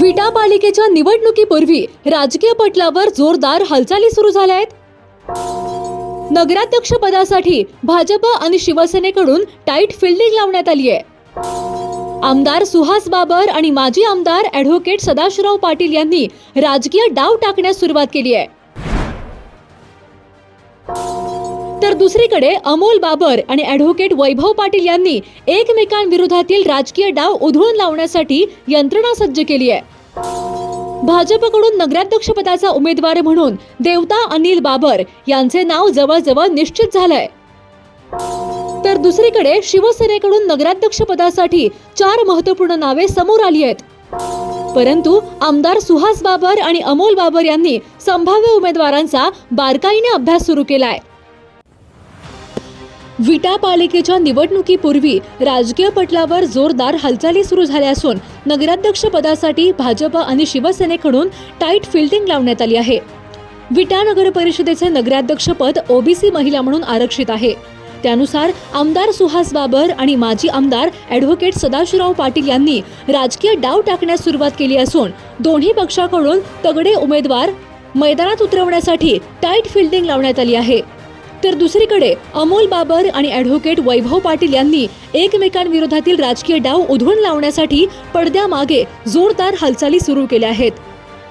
विटा पालिकेच्या निवडणुकीपूर्वी राजकीय पटलावर जोरदार हालचाली सुरू झाल्या आहेत. नगराध्यक्ष पदासाठी भाजप आणि शिवसेनेकडून टाईट फिल्डिंग लावण्यात आली आहे. आमदार सुहास बाबर आणि माजी आमदार ऍडव्होकेट सदाशिवराव पाटील यांनी राजकीय डाव टाकण्यास सुरुवात केली आहे. दुसरीकडे अमोल बाबर आणि ऍडव्होकेट वैभव पाटील यांनी एकमेकांविरोधातील राजकीय डाव उधळून लावण्यासाठी यंत्रणा सज्ज केली आहे. भाजपकडून नगराध्यक्षपदाचा उमेदवार म्हणून देवता अनिल बाबर यांचे नाव जवळजवळ निश्चित झालंय. तर दुसरीकडे शिवसेनेकडून नगराध्यक्षपदासाठी चार महत्त्वपूर्ण नावे समोर आली आहेत. परंतु आमदार सुहास बाबर आणि अमोल बाबर यांनी संभाव्य उमेदवारांचा बारकाईने अभ्यास सुरू केलाय. विटा पालिकेच्या निवडणुकीपूर्वी राजकीय पटलावर जोरदार हालचाली सुरू झाल्या असून नगराध्यक्ष पदासाठी भाजप आणि शिवसेनेकडून टाईट फिल्डिंग लावण्यात आली आहे. विटा नगर परिषदेचे नगराध्यक्षपद ओबीसी महिला म्हणून आरक्षित आहे. त्यानुसार आमदार सुहास बाबर आणि माजी आमदार ऍडव्होकेट सदाशिवराव पाटील यांनी राजकीय डाव टाकण्यास सुरुवात केली असून दोन्ही पक्षाकडून तगडे उमेदवार मैदानात उतरवण्यासाठी टाईट फिल्डिंग लावण्यात आली आहे. तर दुसरीकडे अमोल बाबर आणि ॲडव्होकेट वैभव पाटील यांनी एकमेकांविरोधातील राजकीय डाव उधळून लावण्यासाठी पडद्यामागे जोरदार हालचाली सुरू केल्या आहेत.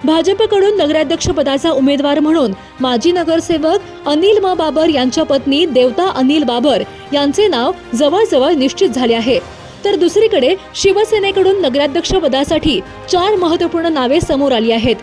भाजपकडून नगराध्यक्षपदाचा उमेदवार म्हणून माजी नगरसेवक अनिल म. बाबर यांच्या पत्नी देवता अनिल बाबर यांचे नाव जवळजवळ निश्चित झाले आहे. तर दुसरीकडे शिवसेनेकडून नगराध्यक्षपदासाठी चार महत्त्वपूर्ण नावे समोर आली आहेत.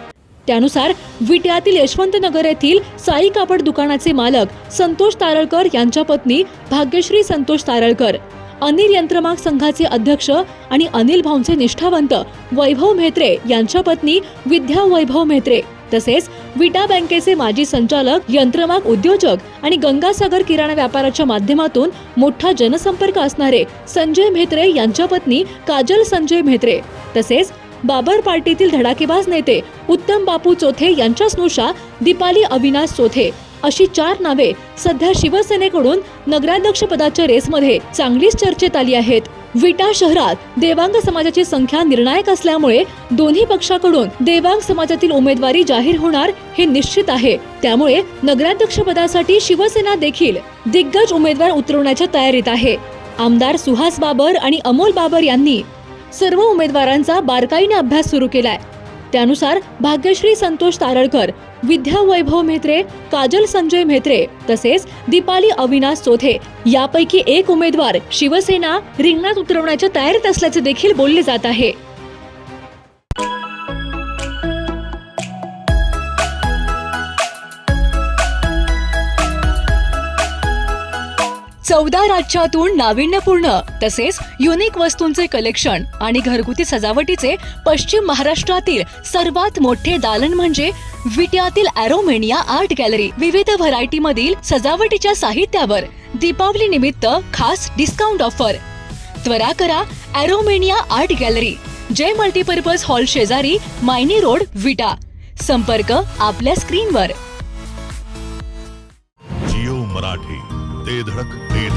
त्यानुसार विट्यातील यशवंतनगर येथील साई कापड दुकानाचे मालक संतोष तारळकर यांच्या पत्नी भाग्यश्री संतोष तारळकर अनिल यंत्रमाग संघाचे अध्यक्ष आणि अनिल भाऊंचे निष्ठावंत वैभव म्हेत्रे यांच्या पत्नी विद्या वैभव म्हेत्रे तसेच विटा बँकेचे माजी संचालक यंत्रमाग उद्योजक आणि गंगासागर किराणा व्यापाराच्या माध्यमातून मोठा जनसंपर्क असणारे संजय म्हेत्रे यांच्या पत्नी काजल संजय म्हेत्रे तसेच बाबर पार्टीतील धडाकेबाज नेते उत्तम बापू चोथे यांच्या स्नुषा दीपाली अविनाश चोथे अशी चार नावे सध्या शिवसेनेकडून नगराध्यक्ष पदाच्या रेसमध्ये चांगलीच चर्चेत आली आहेत. विटा शहरात देवांग समाजाची संख्या निर्णायक असल्यामुळे दोन्ही पक्षाकडून देवांग समाजातील उमेदवारी जाहीर होणार हे निश्चित आहे. त्यामुळे नगराध्यक्ष पदासाठी शिवसेना देखील दिग्गज उमेदवार उतरवण्याच्या तयारीत आहे. आमदार सुहास बाबर आणि अमोल बाबर यांनी सर्व उमेदवारांचा बारकाईने अभ्यास सुरू केलाय. त्यानुसार भाग्यश्री संतोष तारळकर विद्या वैभव म्हेत्रे काजल संजय म्हेत्रे तसेच दीपाली अविनाश चोथे यापैकी एक उमेदवार शिवसेना रिंगणात उतरवण्याच्या तयारीत असल्याचे देखील बोलले जात आहे. चौदा राज्यातून नाविन्यपूर्ण तसेच युनिक वस्तूंचे कलेक्शन आणि घरगुती सजावटीचे पश्चिम महाराष्ट्रातील सर्वात मोठे दालन म्हणजे विट्यातील अॅरोमेनिया आर्ट गॅलरी विविध व्हरायटी मधील सजावटीच्या साहित्यावर दीपावली निमित्त खास डिस्काउंट ऑफर त्वरा करा Aromania art gallery Jay multipurpose hall शेजारी मायनी रोड विटा. संपर्क आपल्या स्क्रीनवर जिओ मराठी. ते धडक ते